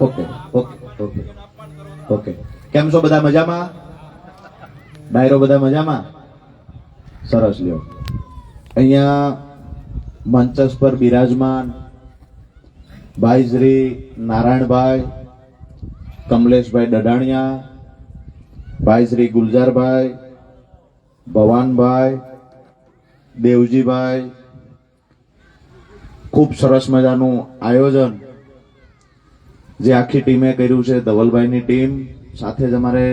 Okay okay okay okay. કેમ છો બધા મજામાં? ડાયરો બધા મજામાં? સરસ લ્યો. અહીંયા મંચસ પર બિરાજમાન ભાઈ શ્રી નારાયણભાઈ, કમલેશભાઈ ડડાણિયા ભાઈ શ્રી ગુલજારભાઈ ભવાનભાઈ દેવજીભાઈ ખૂબ સરસ મજાનું આયોજન જે આખી ટીમે કર્યું છે, ધવલભાઈની ટીમ, સાથે જ અમારે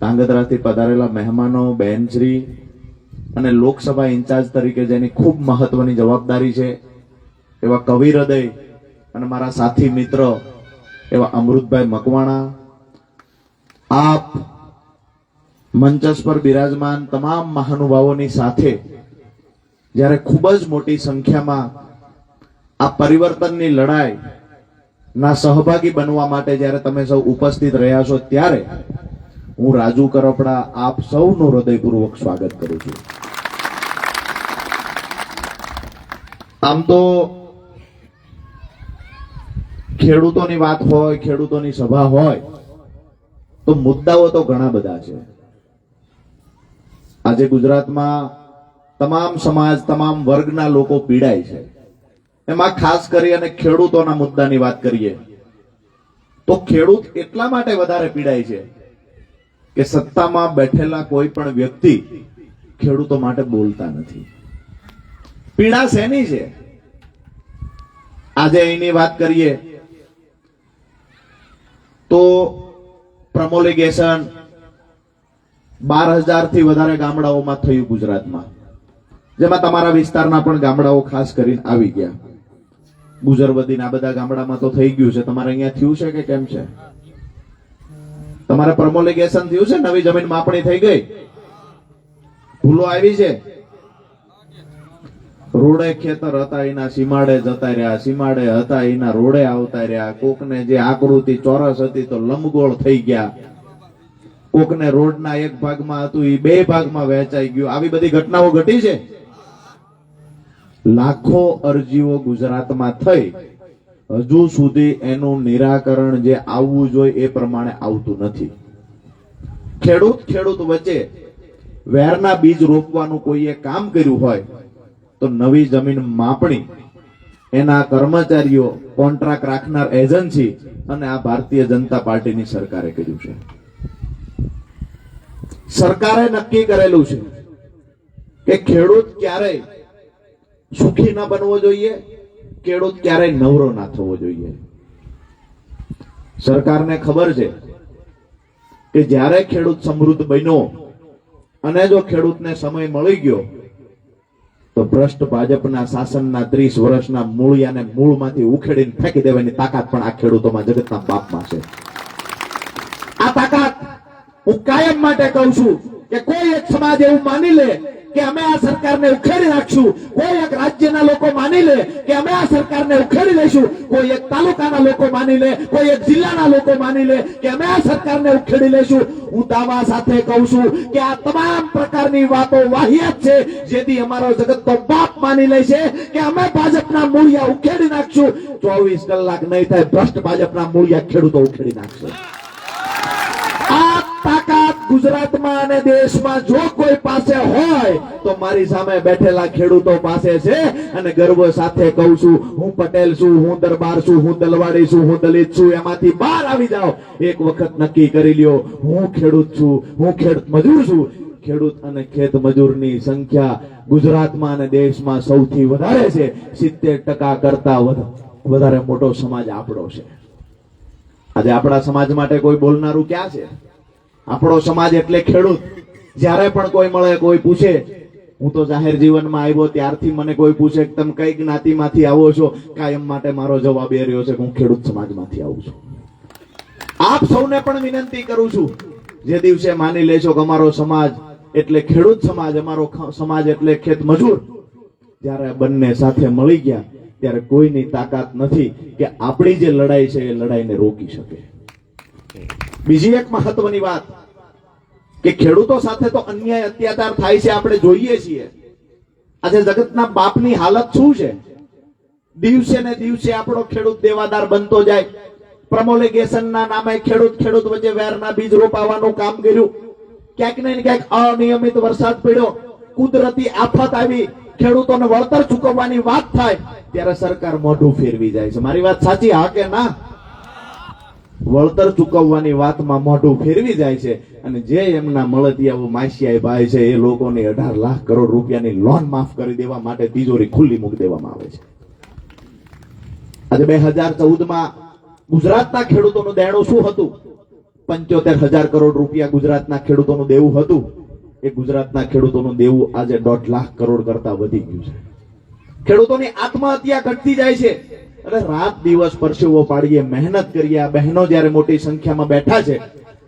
ધાંગધ્રાથી પધારેલા મહેમાનો, બહેનશ્રી અને લોકસભા ઇન્ચાર્જ તરીકે જેની ખૂબ મહત્વની જવાબદારી છે, એવા કવિ હૃદય અને મારા સાથી મિત્ર એવા અમૃતભાઈ મકવાણા, આપ મંચસ પર બિરાજમાન તમામ મહાનુભાવોની સાથે જ્યારે ખૂબ જ મોટી સંખ્યામાં આ પરિવર્તનની લડાઈ ના સહભાગી બનવા માટે જ્યારે તમે સૌ ઉપસ્થિત રહ્યા છો ત્યારે હું રાજુ કરપડા આપ સૌનું હૃદયપૂર્વક સ્વાગત કરું છું. આમ તો ખેડૂતોની વાત હોય, ખેડૂતોની સભા હોય, તો મુદ્દાઓ તો ઘણા બધા છે. આજે ગુજરાતમાં તમામ સમાજ, તમામ વર્ગના લોકો પીડાય છે. એમાં ખાસ કરી અને ખેડૂતોના મુદ્દાની વાત કરીએ, તો ખેડૂત એટલા માટે વધારે પીડાય છે કે સત્તામાં બેઠેલા કોઈ પણ વ્યક્તિ ખેડૂતો માટે બોલતા નથી. પીડા શેની છે? આજે અહીંની વાત કરીએ, તો પ્રમોલિગેશન બાર હજારથી વધારે ગામડાઓમાં થયું ગુજરાતમાં. જેમાં તમારા વિસ્તારના પણ ગામડાઓ ખાસ કરીને આવી ગયા. ગુજરવદીના બધા ગામડામાં તો થઈ ગયું છે. તમારે અહીંયા થયું છે કે કેમ છે? તમારે પ્રમોલિગેશન થયું છે? નવી જમીન માપણી થઈ ગઈ? ભૂલો આવી છે? રોડે ખેતર હતા, એના સીમાડે જતા રહ્યા. સીમાડે હતા, એના રોડે આવતા રહ્યા. કોકને જે આકૃતિ ચોરસ હતી તો લંબગોળ થઈ ગયા. કોકને રોડના એક ભાગમાં હતું, એ બે ભાગમાં વહેંચાઈ ગયું. આવી બધી ઘટનાઓ ઘટી છે? લાખો અરજીઓ ગુજરાતમાં થઈ. હજુ સુધી એનું નિરાકરણ જે આવવું જોઈએ એ પ્રમાણે આવતું નથી. ખેડૂત ખેડૂત વચ્ચે વેરના બીજ રોપવાનું કોઈએ કામ કર્યું હોય, તો નવી જમીન માપણી, એના કર્મચારીઓ, કોન્ટ્રાક્ટ રાખનાર એજન્સી અને આ ભારતીય જનતા પાર્ટીની સરકારે કર્યું છે. સરકારે નક્કી કરેલું છે કે ખેડૂત ક્યારેય સુખી ના બનવો જોઈએ ખેડૂત ક્યારેય નવરો ના થવો જોઈએ. સરકારને ખબર છે કે જ્યારે ખેડૂત સમૃદ્ધ બન્યો અને જો ખેડૂતને સમય મળી ગયો, તો ભ્રષ્ટ ભાજપના શાસનના ત્રીસ વર્ષના મૂળિયાને મૂળમાંથી ઉખેડીને ફેંકી દેવાની તાકાત પણ આ ખેડૂતોમાં જગતના બાપમાં છે. આ તાકાત હું કાયમ માટે કહું છું કે કોઈ એક સમાજ એવું માની લે કે અમે આ સરકારને ઉખેડી નાખશું. કોઈ એક રાજ્યના લોકો માની લે કે અમે આ સરકારને ઉખેડી લઈશું. કોઈ એક તાલુકાના લોકો માની લે, કોઈ એક જિલ્લાના લોકો માની લે કે અમે આ સરકારને ઉખેડી લઈશું. હું દાવા સાથે કહું છું કે આ તમામ પ્રકારની વાતો વાહિયાત છે, જેથી અમારો જગતનો બાપ માની લે છે કે અમે ભાજપના મૂળિયા ઉખેડી નાખશું. ચોવીસ કલાક નહીં થાય, ભ્રષ્ટ ભાજપના મૂળિયા ખેડૂતો ઉખેડી નાખશે. ગુજરાતમાં અને દેશમાં જો કોઈ પાસે હોય, તો મારી સામે બેઠેલા ખેડૂતો પાસે છે. અને ગર્વ સાથે કહું છું, હું પટેલ છું, હું દરબાર છું, હું દલવાડી છું, હું દલિત છું, એમાંથી બહાર આવી જાઓ. એક વખત નક્કી કરી લ્યો, હું ખેડૂત છું, હું ખેડૂત મજૂર છું. ખેડૂત અને ખેત મજૂરની સંખ્યા ગુજરાતમાં અને દેશમાં સૌથી વધારે છે. સિત્તેર ટકા કરતા વધારે મોટો સમાજ આપણો છે. આજે આપણા સમાજ માટે કોઈ બોલનારું ક્યાં છે? આપણો સમાજ એટલે ખેડૂત. જ્યારે પણ કોઈ મળે, કોઈ પૂછે, હું તો જાહેર જીવનમાં આવ્યો, ત્યારથી મને કોઈ પૂછે કે તમે કઈ જ્ઞાતિમાંથી આવો છો? કાયમ માટે મારો જવાબ એ રહ્યો છે કે હું ખેડૂત સમાજમાંથી આવું છું. આપ સૌને પણ વિનંતી કરું છું, જે દિવસે માની લેશો કે અમારો સમાજ એટલે ખેડૂત સમાજ, અમારો સમાજ એટલે ખેત મજૂર, જ્યારે બંને સાથે મળી ગયા, ત્યારે કોઈની તાકાત નથી કે આપણી જે લડાઈ છે એ લડાઈને રોકી શકે. બીજી એક મહત્વની વાત કે ખેડૂતો સાથે તો અન્યાય અત્યાચાર થાય છે, આપણે જોઈએ છીએ. આજે જગતના બાપની હાલત શું છે? દિવસે ને દિવસે આપણો ખેડૂત દેવાદાર બનતો જાય. પ્રમોલિગેશનના નામે ખેડૂત ખેડૂત વચ્ચે વેરના બીજ રોપાવાનું કામ કર્યું. ક્યાંક ને ક્યાંક અનિયમિત વરસાદ પડ્યો. કુદરતી આફત આવી. ખેડૂતોને વળતર ચૂકવવાની વાત થાય. ત્યારે સરકાર મોઢું ફેરવી જાય છે. મારી વાત સાચી, હા કે ના? વળતર ચૂકવવાની વાતમાં મોઢું ફેરવી જાય છે અને જે એમના મળતિયાઓ માસિયાઈ ભાઈ છે એ લોકોને અઢાર લાખ કરોડ રૂપિયાની લોન માફ કરી દેવા માટે તિજોરી ખુલ્લી મૂકી દેવામાં આવે છે. આજે બે હજાર ચૌદમાં ગુજરાતના ખેડૂતોનું દેણું શું હતું? પંચોતેર હજાર કરોડ રૂપિયા ગુજરાતના ખેડૂતોનું દેવું હતું. એ ગુજરાતના ખેડૂતોનું દેવું આજે દોઢ લાખ કરોડ કરતા વધી ગયું છે. ખેડૂતોની આત્મહત્યા ઘટતી જાય છે. અરે રાત દિવસ પરસેવો પાડીએ, મહેનત કરીએ. આ બહેનો જ્યારે મોટી સંખ્યામાં બેઠા છે,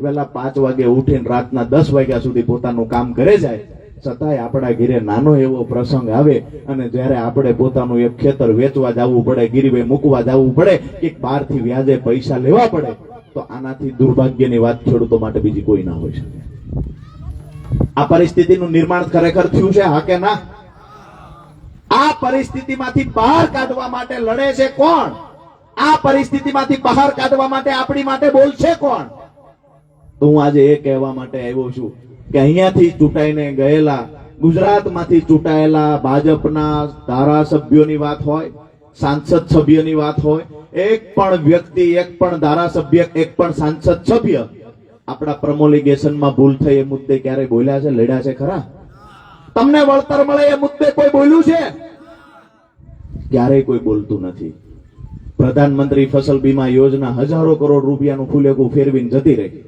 વહેલા પાંચ વાગે ઉઠીને રાતના દસ વાગ્યા સુધી પોતાનું કામ કરે જાય. છતાંય આપણા ઘરે નાનો એવો પ્રસંગ આવે અને જ્યારે આપણે પોતાનું એક ખેતર વેચવા જવું પડે ગીરીભાઈ મૂકવા જવું પડે કે બહારથી વ્યાજે પૈસા લેવા પડે, તો આનાથી દુર્ભાગ્યની વાત ખેડૂતો માટે બીજી કોઈ ના હોય શકે. આ પરિસ્થિતિનું નિર્માણ ખરેખર થયું છે, હા કે ના? આ પરિસ્થિતિમાંથી બહાર કાઢવા માટે લડે છે કોણ? આ પરિસ્થિતિમાંથી બહાર કાઢવા માટે આપણી માટે બોલશે કોણ? તો હું આજે એ કહેવા માટે આવ્યો છું કે અહીંયાથી ચૂંટાઈને ગયેલા, ગુજરાતમાંથી ચૂંટાયેલા ભાજપના ધારાસભ્યોની વાત હોય, સાંસદ સભ્યની વાત હોય, એક પણ વ્યક્તિ, એક પણ ધારાસભ્ય, એક પણ સાંસદ સભ્ય આપણા પ્રમોલિગેશનમાં ભૂલ થઈ એ મુદ્દે ક્યારે બોલ્યા છે, લડ્યા છે ખરા? તમને વળતર મળે એ મુદ્દે કોઈ બોલ્યું છે? ક્યારેય કોઈ બોલતું નથી. પ્રધાનમંત્રી ફસલ બીમા યોજના હજારો કરોડ રૂપિયાનું ફૂલેકું ફેરવીને જતી રહી.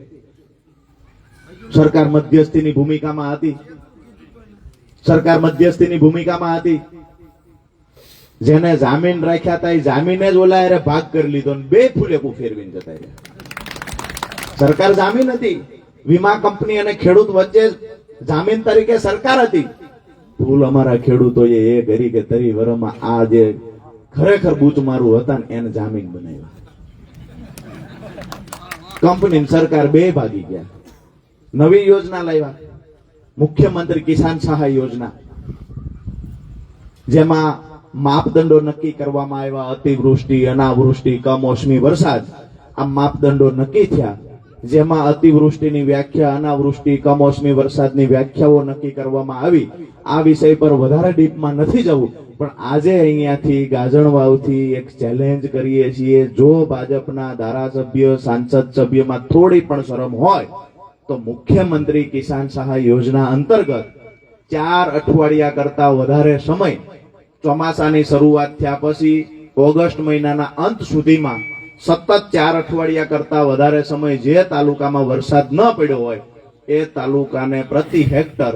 સરકાર મધ્યસ્થીની ભૂમિકામાં હતી. સરકાર મધ્યસ્થીની ભૂમિકામાં હતી. જેને જામીન રાખ્યા હતા એ જામીને જ ઓલા હારે ભાગ કરી લીધો ને બે ફૂલેકું ફેરવીને જતા રહ્યા. સરકાર જામીન હતી. વીમા કંપની અને ખેડૂત વચ્ચે જામીન તરીકે સરકાર હતી. ભૂલ અમારા ખેડૂતોએ એ કરી કે તરી વરમાં આ જે ખરેખર બૂચ મારું હતા ને એને જામીન બનાવ્યા. કંપની સરકાર બે ભાગી ગયા. નવી યોજના લાવ્યા. મુખ્યમંત્રી કિસાન સહાય યોજના. જેમાં માપદંડો નક્કી કરવામાં આવ્યા. અતિવૃષ્ટિ, અનાવૃષ્ટિ, કમોસમી વરસાદ. આ માપદંડો નક્કી થયા. જેમાં અતિવૃષ્ટિની વ્યાખ્યા, અનાવૃષ્ટિ, કમોસમી વરસાદની વ્યાખ્યાઓ નક્કી કરવામાં આવી. આ વિષય પર વધારે ડીપમાં નથી જવું, પણ આજે અહીંયાથી ગાજણવાવથી એક ચેલેન્જ કરીએ છીએ. જો ભાજપના ધારાસભ્ય, સાંસદ સભ્યમાં થોડી પણ શરમ હોય, તો મુખ્યમંત્રી કિસાન સહાય યોજના અંતર્ગત ચાર અઠવાડિયા કરતા વધારે સમય ચોમાસાની શરૂઆત થયા પછી ઓગસ્ટ મહિનાના અંત સુધીમાં સતત ચાર અઠવાડિયા કરતા વધારે સમય જે તાલુકામાં વરસાદ ન પડ્યો હોય, એ તાલુકાને પ્રતિ હેક્ટર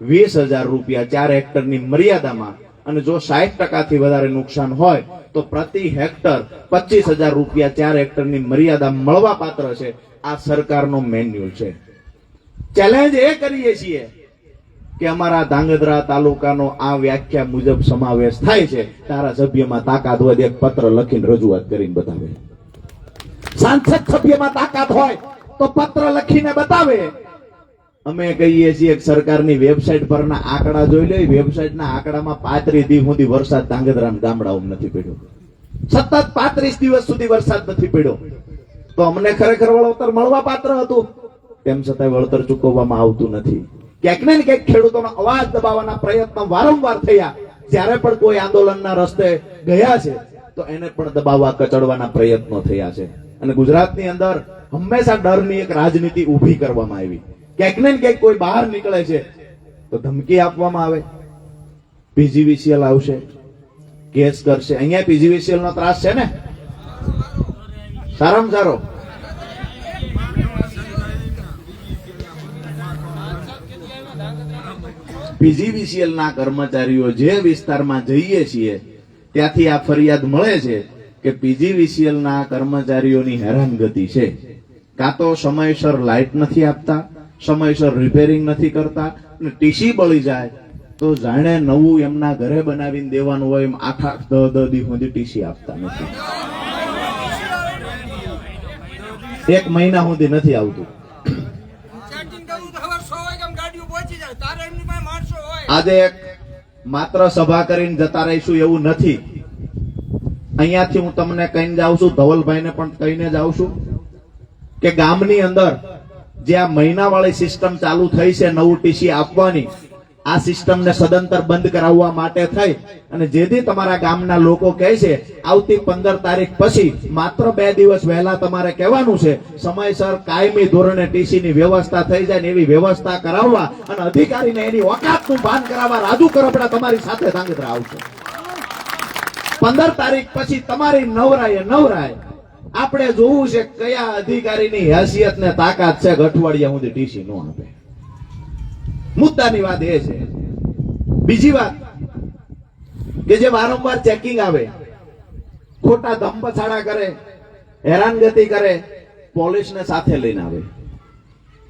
વીસ હજાર રૂપિયા ચાર હેક્ટરની મર્યાદામાં અને જો સાઠ ટકાથી વધારે નુકસાન હોય, તો પ્રતિ હેક્ટર પચીસ હજાર રૂપિયા ચાર હેક્ટરની મર્યાદા મળવા પાત્ર છે. આ સરકારનો મેન્યુઅલ છે. ચેલેન્જ એ કરીએ છીએ કે અમારા ધાંગધ્રા તાલુકાનો આ વ્યાખ્યા મુજબ સમાવેશ થાય છે. ધારાસભ્યમાં તાકાત એક પત્ર લખીને રજૂઆત કરીને બતાવે. સાંસદ સભ્યમાં તાકાત હોય તો પત્ર લખીને બતાવે. અમે કહીએ છીએ સરકારની વેબસાઇટ પરના આંકડા જોઈ લે. વેબસાઇટના આંકડામાં પાંત્રીસ દિવસ સુધી વરસાદ ધાંગધ્રામ ગામડાઓમાં નથી પડ્યો. સતત પાંત્રીસ દિવસ સુધી વરસાદ નથી પડ્યો. તો અમને ખરેખર વળતર મળવા પાત્ર હતું. તેમ છતાંય વળતર ચૂકવવામાં આવતું નથી. ક્યાંક ને ક્યાંક ખેડૂતોનો અવાજ દબાવવાના પ્રયત્ન વારંવાર થયા. જ્યારે પણ કોઈ આંદોલનના રસ્તે ગયા છે, તો એને પણ દબાવવા, કચડવાના પ્રયત્નો થયા છે. અને ગુજરાતની અંદર હંમેશા ડરની એક રાજનીતિ ઊભી કરવામાં આવી. ક્યાંક ને ક્યાંક કોઈ બહાર નીકળે છે, તો ધમકી આપવામાં આવે. પીજીવીસીએલ આવશે, કેસ કરશે. અહીંયા પીજીવીસીએલ નો ત્રાસ છે ને? સારામાં સારો. પીજીવીસીએલ ના કર્મચારીઓ જે વિસ્તારમાં જઈએ છીએ, ત્યાંથી આ ફરિયાદ મળે છે. કે પીજીવીસીએલના કર્મચારીઓની હેરાનગતિ છે. કાં તો સમયસર લાઇટ નથી આપતા સમયસર રિપેરિંગ નથી કરતા અને ટીસી બળી જાય તો જાણે નવું એમના ઘરે બનાવીને દેવાનું હોય એમ આઠ આઠ દહ દહ દી સુધી ટીસી આપતા નથી. એક મહિના સુધી નથી આવતું. આજે એક માત્ર સભા કરીને જતા રહીશું એવું નથી. અહીંયાથી હું તમને કહીને જાઉં છું, ધવલભાઈને પણ કહીને જાઉં છું કે ગામની અંદર જે આ મહિનાવાળી સિસ્ટમ ચાલુ થઈ છે, નવું ટીસી આપવાની, આ સિસ્ટમને સદંતર બંધ કરાવવા માટે થઈ અને જેથી તમારા ગામના લોકો કહે છે, આવતી પંદર તારીખ પછી માત્ર બે દિવસ વહેલા તમારે કહેવાનું છે, સમયસર કાયમી ધોરણે ટીસીની વ્યવસ્થા થઈ જાય ને એવી વ્યવસ્થા કરાવવા અને અધિકારીને એની ઓકાતનું ભાન કરાવવા રાજુ કરપડા તમારી સાથે ધાંગધ્રા આવશે પંદર તારીખ પછી તમારી નવરાય નવરાય આપણે જોવું છે કયા અધિકારીની હેસિયત ને તાકાત છે અઠવાડિયા સુધી ડીસી નો આપે. મુદ્દાની વાત એ છે. બીજી વાત, કે જે વારંવાર ચેકિંગ આવે, ખોટા ધમપછાડા કરે, હેરાનગતિ કરે, પોલીસને સાથે લઈને આવે.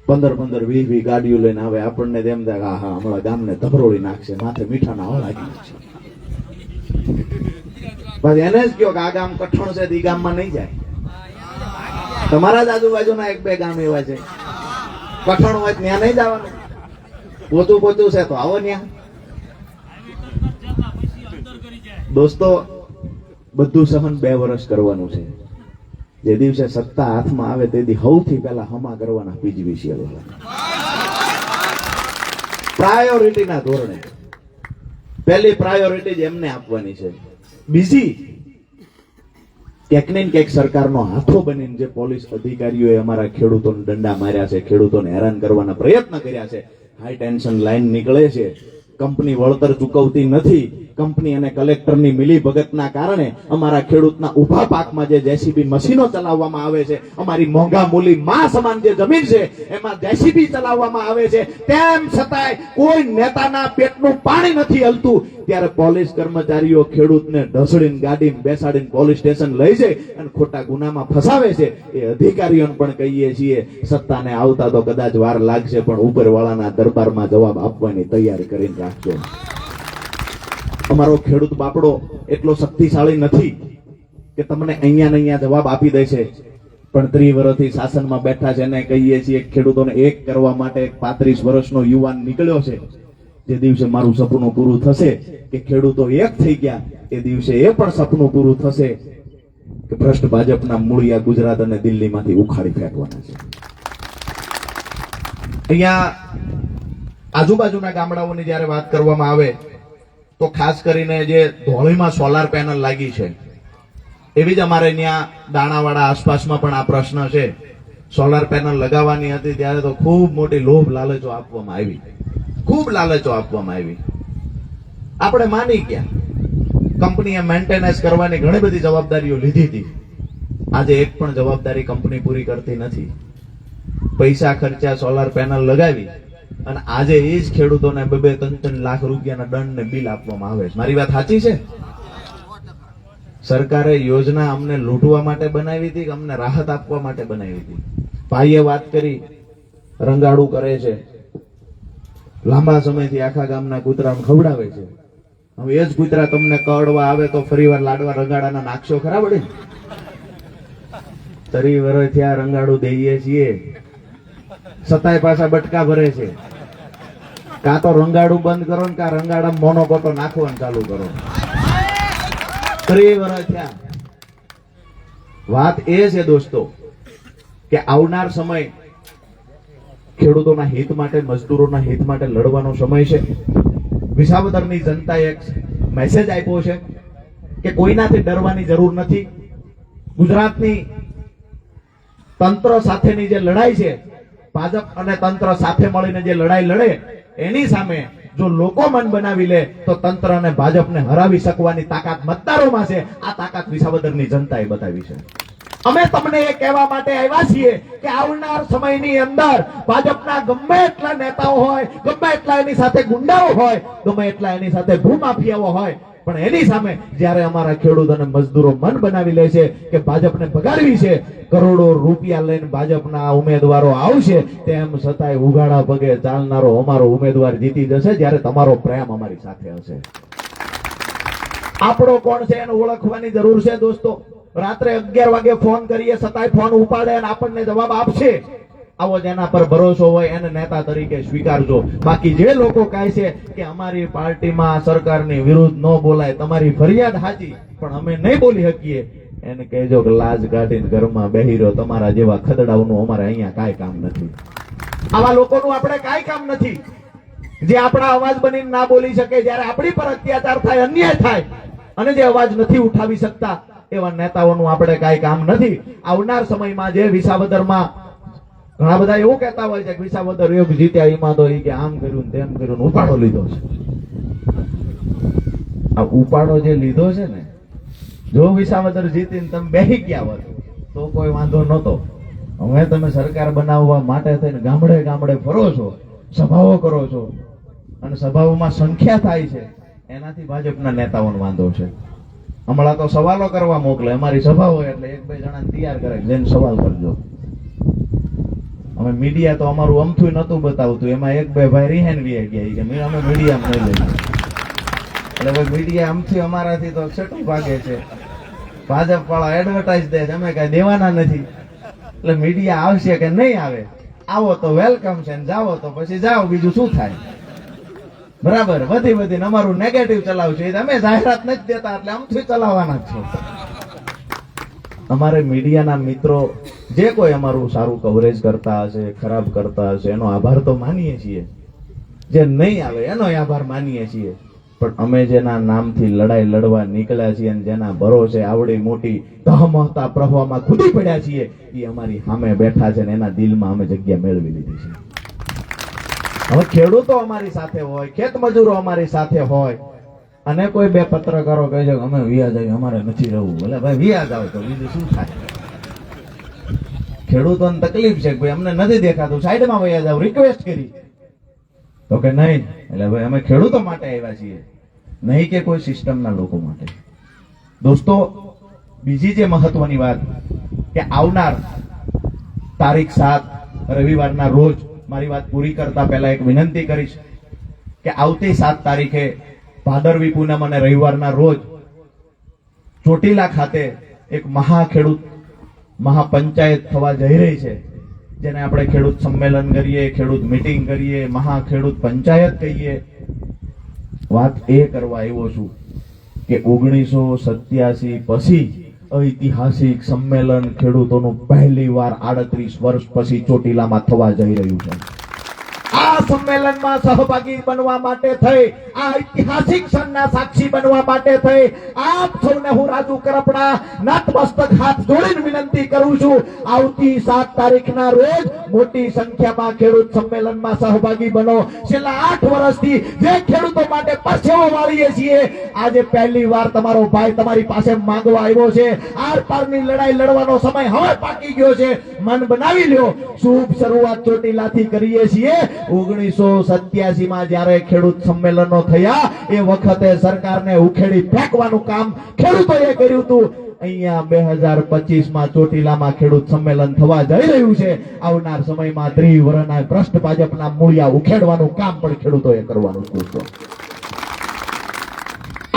પંદર પંદર વીસ વીસ ગાડીઓ લઈને આવે, આપણને તેમ થાય હા હમણાં ગામને ધબરોળી નાખશે, માથે મીઠાના હવા લાગી નાખશે પછી એને જ કયો કે આ ગામ કઠણ છે ઈ ગામમાં નહીં જાય. તમારા જ આજુબાજુના એક બે ગામ એવા છે. કઠણ હોય ત્યાં નહીં જવાનું. પોતું પોતું છે તો આવો ત્યાં દોસ્તો, બધું સહન બે વર્ષ કરવાનું છે. જે દિવસે સત્તા હાથમાં આવે તે દી સૌથી પહેલા હમા કરવાના પીજીવીસીએલ વાળા પ્રાયોરિટીના ધોરણે. પહેલી પ્રાયોરિટી જ એમને આપવાની છે. બીજી, ક્યાંક ને ક્યાંક સરકારનો હાથો બનીને જે પોલીસ અધિકારીઓએ અમારા ખેડૂતોને દંડા માર્યા છે, ખેડૂતોને હેરાન કરવાના પ્રયત્ન કર્યા છે હાઈ ટેન્શન લાઈન નીકળે છે કંપની વળતર ચૂકવતી નથી કંપની અને કલેક્ટરની મિલીભગતના કારણે અમારા ખેડૂતના ઊભા પાકમાં જે જેસીબી મશીનો ચલાવવામાં આવે છે, અમારી મોંઘા મૂલી માં સમાન જે જમીન છે, એમાં જેસીબી ચલાવવામાં આવે છે. તેમ છતાંય કોઈ નેતાના પેટનું પાણી નથી હલતું. ત્યારે પોલીસ કર્મચારીઓ ખેડૂતને ઢસડીને ગાડીમાં બેસાડીને પોલીસ સ્ટેશન લઈ જાય અને ખોટા ગુનામાં ફસાવે છે. એ અધિકારીઓને પણ કહીએ છીએ, સત્તાને આવતા તો કદાચ વાર લાગશે, પણ ઉપરવાળાના દરબારમાં જવાબ આપવાની તૈયારી કરીને રાખજો. અમારો ખેડૂત બાપડો એટલો શક્તિશાળી નથી કે તમને અહીંયા ને અહીંયા જવાબ આપી દેશે પણ ત્રી વર્ષથી શાસનમાં બેઠા છે એને કહીએ છીએ ખેડૂતોને એક કરવા માટે પાંત્રીસ વર્ષનો યુવાન નીકળ્યો છે. જે દિવસે મારું સપનું પૂરું થશે કે ખેડૂતો એક થઈ ગયા, એ દિવસે એ પણ સપનું પૂરું થશે કે ભ્રષ્ટ ભાજપના મૂળિયા ગુજરાત અને દિલ્હીમાંથી ઉખાડી ફેંકવાના છે. અહીંયા આજુબાજુના ગામડાઓની જ્યારે વાત કરવામાં આવે તો ખાસ કરીને જે ધોળીમાં સોલાર પેનલ લાગી છે, એવી જ અમારે ત્યાં દાણાવાડા આસપાસમાં પણ આ પ્રશ્ન છે. સોલાર પેનલ લગાવવાની હતી ત્યારે તો ખૂબ મોટી લોભ લાલચો આપવામાં આવી. ખૂબ લાલચો આપવામાં આવી. આપણે માની ગયા. કંપનીએ મેન્ટેનન્સ કરવાની ઘણી બધી જવાબદારીઓ લીધી હતી. આજે એક પણ જવાબદારી કંપની પૂરી કરતી નથી. પૈસા ખર્ચા સોલાર પેનલ લગાવી. અને આજે એ જ ખેડૂતોને બે બે ત્રણ ત્રણ લાખ રૂપિયાના દંડ ને બિલ આપવામાં આવે છે. મારી વાત સાચી છે? સરકારે યોજના અમને લૂંટવા માટે બનાવી હતી કે અમને રાહત આપવા માટે બનાવી હતી? ભાઈએ વાત કરી, રંગાડું કરે છે. લાંબા સમયથી આખા ગામના કૂતરા ખવડાવે છે. હવે એ જ કૂતરા તમને કડવા આવે તો ફરીવાર લાડવા રંગાડાના નાખશો? ખરા પડે તરી વર્ષથી ત્યાં રંગાડું દઈએ છીએ. સતાય પાછા બટકા ભરે છે. કાં તો રંગાડું બંધ કરો ને કાં રંગાડા મોનો કોટો નાખવાનું ચાલુ કરો. વાત એ છે દોસ્તો કે આવનાર સમય ખેડૂતોના હિત માટે, મજદૂરોના હિત માટે લડવાનો સમય છે. વિસાવદરની જનતાએ એક મેસેજ આપ્યો છે કે કોઈનાથી ડરવાની જરૂર નથી. ગુજરાતની તંત્ર સાથેની જે લડાઈ છે, ભાજપ અને તંત્ર સાથે મળીને જે લડાઈ લડે એની સામે જો લોકો મન બનાવી લે, તો તંત્ર અને ભાજપને હરાવી શકવાની તાકાત મતદારોમાં છે. આ તાકાત વિસાવદરની જનતાએ બતાવી છે. અમે તમને એ કહેવા માટે આવ્યા છીએ કે આવનાર સમયની અંદર ભાજપના ગમે એટલા નેતાઓ હોય, ગમે એટલા એની સાથે ગુંડાઓ હોય, ગમે એટલા એની સાથે ભૂમાફિયાઓ હોય પણ એની સામે જ્યારે અમારા ખેડૂત અને મજદૂરો મન બનાવી લે છે કે ભાજપને ભગાડવી છે, કરોડો રૂપિયા લઈને ભાજપના ઉમેદવારો આવશે, તેમ છતાંય ઉગાડા પગે ચાલનારો અમારો ઉમેદવાર જીતી જશે જ્યારે તમારો પ્રેમ અમારી સાથે હશે. આપણો કોણ છે એને ઓળખવાની જરૂર છે દોસ્તો? રાત્રે અગિયાર વાગે ફોન કરીએ, છતાંય ફોન ઉપાડે અને આપણને જવાબ આપશે. આવો જેના પર ભરોસો હોય એને નેતા તરીકે સ્વીકારજો. બાકી જે લોકો કહે છે કે અમારી પાર્ટીમાં સરકારની વિરુદ્ધ ન બોલાય, તમારી ફરિયાદ સાચી પણ અમે નહીં બોલી શકીએ, એને કહેજો કે લાજ કાઢીને ઘરમાં બેહી રહ્યો. તમારા જેવા ખદડાઓનું અમારે અહીંયા કાંઈ કામ નથી. આવા લોકોનું આપણે કાંઈ કામ નથી. જે આપણા અવાજ બનીને ના બોલી શકે, જ્યારે આપણી પર અત્યાચાર થાય, અન્યાય થાય, અને જે અવાજ નથી ઉઠાવી શકતા, એવા નેતાઓનું આપણે કાંઈ કામ નથી. આવનાર સમયમાં જે વિસાવદરમાં ઘણા બધા એવું કહેતા હોય છે કે વિસાવદર યોગ જીત્યા એમાં તો એ કે આમ કર્યું ને તેમ કર્યું ઉપાડો લીધો છે. આ ઉપાડો જે લીધો છે ને, જો વિસાવદર જીતીને તમે બેહી ગયા હોત, તો કોઈ વાંધો નહોતો. હવે તમે સરકાર બનાવવા માટે થઈને ગામડે ગામડે ફરો છો, સભાઓ કરો છો, અને સભાઓમાં સંખ્યા થાય છે, એનાથી ભાજપના નેતાઓનો વાંધો છે. હમણાં તો સવાલો કરવા મોકલે, અમારી સભા હોય એટલે એક બે જણા તૈયાર કરે જેને સવાલ કરજો. અમે મીડિયા તો અમારું અમથું નતું બતાવતું. એમાં એક બે ભાઈ રિહેન વી ગયા. કે મેં અમે મીડિયા નહીં લઈએ. એટલે ભાઈ મીડિયા આમથી અમારાથી તો છેટું ભાગે છે. ભાજપ વાળા એડવર્ટાઇઝ દે અમે કઈ દેવાના નથી. એટલે મીડિયા આવશે કે નહીં આવે? આવો તો વેલકમ છે ને જાઓ તો પછી જાઓ. બીજું શું થાય? બરાબર. વધી વધીને અમારું નેગેટિવ ચલાવશે એ અમે જાહેરાત નથી દેતા, એટલે આમથી ચલાવવાના જ છો. અમારે મીડિયાના મિત્રો જે કોઈ અમારું સારું કવરેજ કરતા હશે, ખરાબ કરતા હશે, એનો આભાર તો માનીએ છીએ. જે નહીં આવે, એનો આભાર માનીએ છીએ. પણ અમે જેના નામથી લડાઈ લડવા નીકળ્યા છીએ અને જેના ભરોસે આવડી મોટી તહમહતા પ્રવાહમાં કૂદી પડ્યા છીએ એ અમારી સામે બેઠા છે ને એના દિલમાં અમે જગ્યા મેળવી લીધી છે. હવે ખેડૂતો અમારી સાથે હોય, ખેત મજૂરો અમારી સાથે હોય અને કોઈ બે પત્રકારો કહે છે અમે વ્યાજ આવી અમારે નથી રહેવું. એટલે ભાઈ, વ્યાજ આવે તો બીજું શું થાય? ખેડૂતોને તકલીફ છે ભાઈ, અમને નથી દેખાતું. સાઈડમાં વ્યાજ આવું રિક્વેસ્ટ કરી. તો કે નહીં. એટલે ભાઈ, અમે ખેડૂતો માટે આવ્યા છીએ. નહીં કે કોઈ સિસ્ટમના લોકો માટે. દોસ્તો, બીજી જે મહત્વની વાત કે આવનાર તારીખ સાત, રવિવારના રોજ મારી વાત પૂરી કરતા પહેલા એક વિનંતી કરીશ કે આવતી સાત તારીખે ભાદરવી પૂનમ અને રવિવારના રોજ ચોટીલા ખાતે એક મહાખેડૂત મહાપંચાયત થવા જઈ રહી છે. જેને આપણે ખેડૂત સંમેલન કરીએ, ખેડૂત મિટિંગ કરીએ મહાખેડૂત પંચાયત કહીએ. વાત એ કરવા આવ્યો છું કે ઓગણીસો સત્યાસી પછી ઐતિહાસિક સંમેલન ખેડૂતોનું પહેલી વાર આડત્રીસ વર્ષ પછી ચોટીલામાં થવા જઈ રહ્યું છે. આ સંમેલનમાં સહભાગી બનવા માટે થઈ, આ ઐતિહાસિક ક્ષણના સાક્ષી બનવા માટે થઈ, આપ સૌને હું રાજુ કરપડા નતમસ્તક હાથ જોડીને વિનંતી કરું છું, આવતી સાત તારીખના રોજ મોટી સંખ્યામાં ખેડૂત સંમેલનમાં સહભાગી બનો. છેલ્લા આઠ વર્ષથી જે ખેડૂતો માટે પરસેવો વાળીએ છીએ, આજે પહેલી વાર તમારો ભાઈ તમારી પાસે માંગવા આવ્યો છે. આર પારની લડાઈ લડવાનો સમય હવે પાકી ગયો છે. મન બનાવી લ્યો. શુભ શરૂઆત ચોટીલાથી કરીએ છીએ. ઓગણીસો સત્યાસી માં જયારે ખેડૂત સંમેલનો થયા, એ વખતે સરકારને ઉખેડી ફેંકવાનું કામ ખેડૂતોએ કર્યું હતું. અહીંયા બે હજાર પચીસમાં ચોટીલામાં ખેડૂત સંમેલન થવા જઈ રહ્યું છે. આવનાર સમયમાં ત્રિવરના ભ્રષ્ટ ભાજપના મૂળિયા ઉખેડવાનું કામ પણ ખેડૂતોએ કરવાનું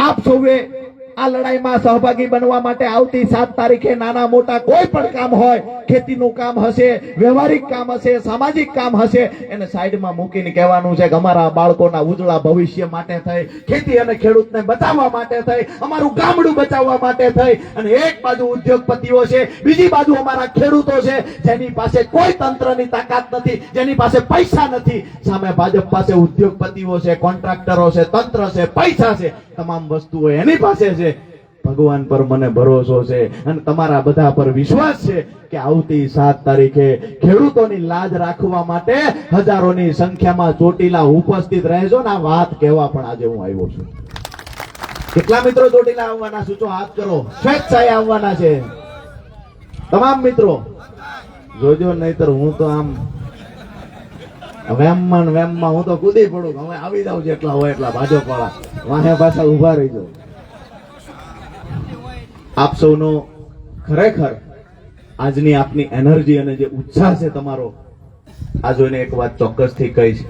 આપ સૌએ આ લડાઈમાં સહભાગી બનવા માટે આવતી સાત તારીખે નાના મોટા કોઈ પણ કામ હોય, ખેતીનું કામ હશે, વ્યવહારિક કામ હશે, સામાજિક કામ હશે, એને સાઈડમાં મૂકીને કહેવાનું છે કે અમારા બાળકોના ઉજળા ભવિષ્ય માટે થઈ, ખેતી અને ખેડૂતને બચાવવા માટે થઈ, અમારું ગામડું બચાવવા માટે થઈ, અને એક બાજુ ઉદ્યોગપતિઓ છે, બીજી બાજુ અમારા ખેડૂતો છે, જેની પાસે કોઈ તંત્રની તાકાત નથી, જેની પાસે પૈસા નથી. સામે ભાજપ પાસે ઉદ્યોગપતિઓ છે, કોન્ટ્રાક્ટરો છે, તંત્ર છે, પૈસા છે, તમામ વસ્તુઓ એની પાસે છે. ભગવાન પર મને ભરોસો છે અને તમારા બધા પર વિશ્વાસ છે કે આવતી સાત તારીખે ખેડૂતોની લાજ રાખવા માટે હજારોની સંખ્યામાં ચોટીલા ઉપસ્થિત રહેજો ને આ વાત કહેવા પણ આજે હું આવ્યો છું. કેટલા મિત્રો ચોટીલા આવવાના સૂચો હાથ કરો. સ્વેચ્છાએ આવવાના છે. તમામ મિત્રો, જોજો નહીતર હું તો આમ, વેમમાં વેમમાં હું તો કૂદી પડું હવે આવી જાઉં જેટલા હોય એટલા ભાજપ વાળા વાહે પાછા ઊભા રહીજો. આપ સૌનો ખરેખર આજની આપની એનર્જી અને જે ઉત્સાહ છે તમારો, આ જોઈને એક વાત ચોક્કસથી કહીશ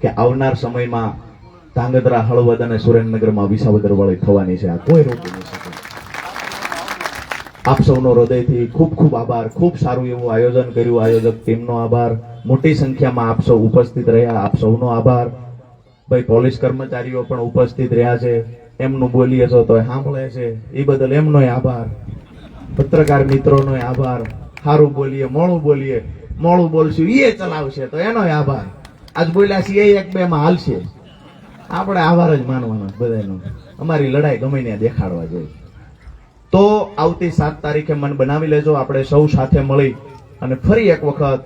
કે આવનાર સમયમાં ધાંગધ્રા, હળવદ અને સુરેન્દ્રનગરમાં વિસાવદર વાળી થવાની છે. આ કોઈ રોકી નહીં શકે. આપ સૌનો હૃદયથી ખૂબ ખૂબ આભાર. ખૂબ સારું એવું આયોજન કર્યું. આયોજક ટીમનો આભાર. મોટી સંખ્યામાં આપ સૌ ઉપસ્થિત રહ્યા. આપ સૌનો આભાર. ભાઈ પોલીસ કર્મચારીઓ પણ ઉપસ્થિત રહ્યા છે. એમનું બોલીએ છો તો સાંભળે છે. એ બદલ એમનોય આભાર. પત્રકાર મિત્રોનો આભાર. સારું બોલીએ, મોડું બોલીએ. મોડું બોલશું એ ચલાવશે તો એનોય આભાર. આજ બોલ્યા છીએ એક બે માં હાલશે. આપણે આભાર જ માનવાનો બધાનો અમારી લડાઈ ગમે ત્યાં દેખાડવા જોઈએ. તો આવતી સાત તારીખે મન બનાવી લેજો, આપણે સૌ સાથે મળી અને ફરી એક વખત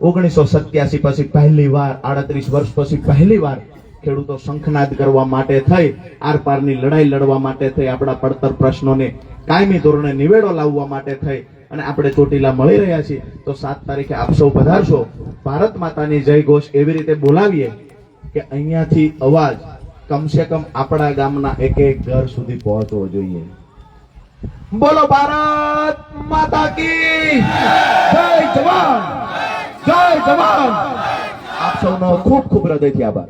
ઓગણીસો સત્યાસી પછી પહેલી વાર, આડત્રીસ વર્ષ પછી પહેલી વાર ખેડૂતો શંખનાદ કરવા માટે થઈ, આરપારની લડાઈ લડવા માટે થઈ, આપણા પડતર પ્રશ્નોને કાયમી ધોરણે નિવેડો લાવવા માટે થઈ અને આપણે ચોટીલા મળી રહ્યા છીએ. તો સાત તારીખે આપ સૌ પધારશો. ભારત માતાની જય ઘોષ એવી રીતે બોલાવીએ કે અહીંયાથી અવાજ કમસે કમ આપણા ગામના એક એક ઘર સુધી પહોંચવો જોઈએ. બોલો ભારત માતા કી જય જવાન જય જવાન. આપ સૌનો ખૂબ ખૂબ હૃદયથી આભાર.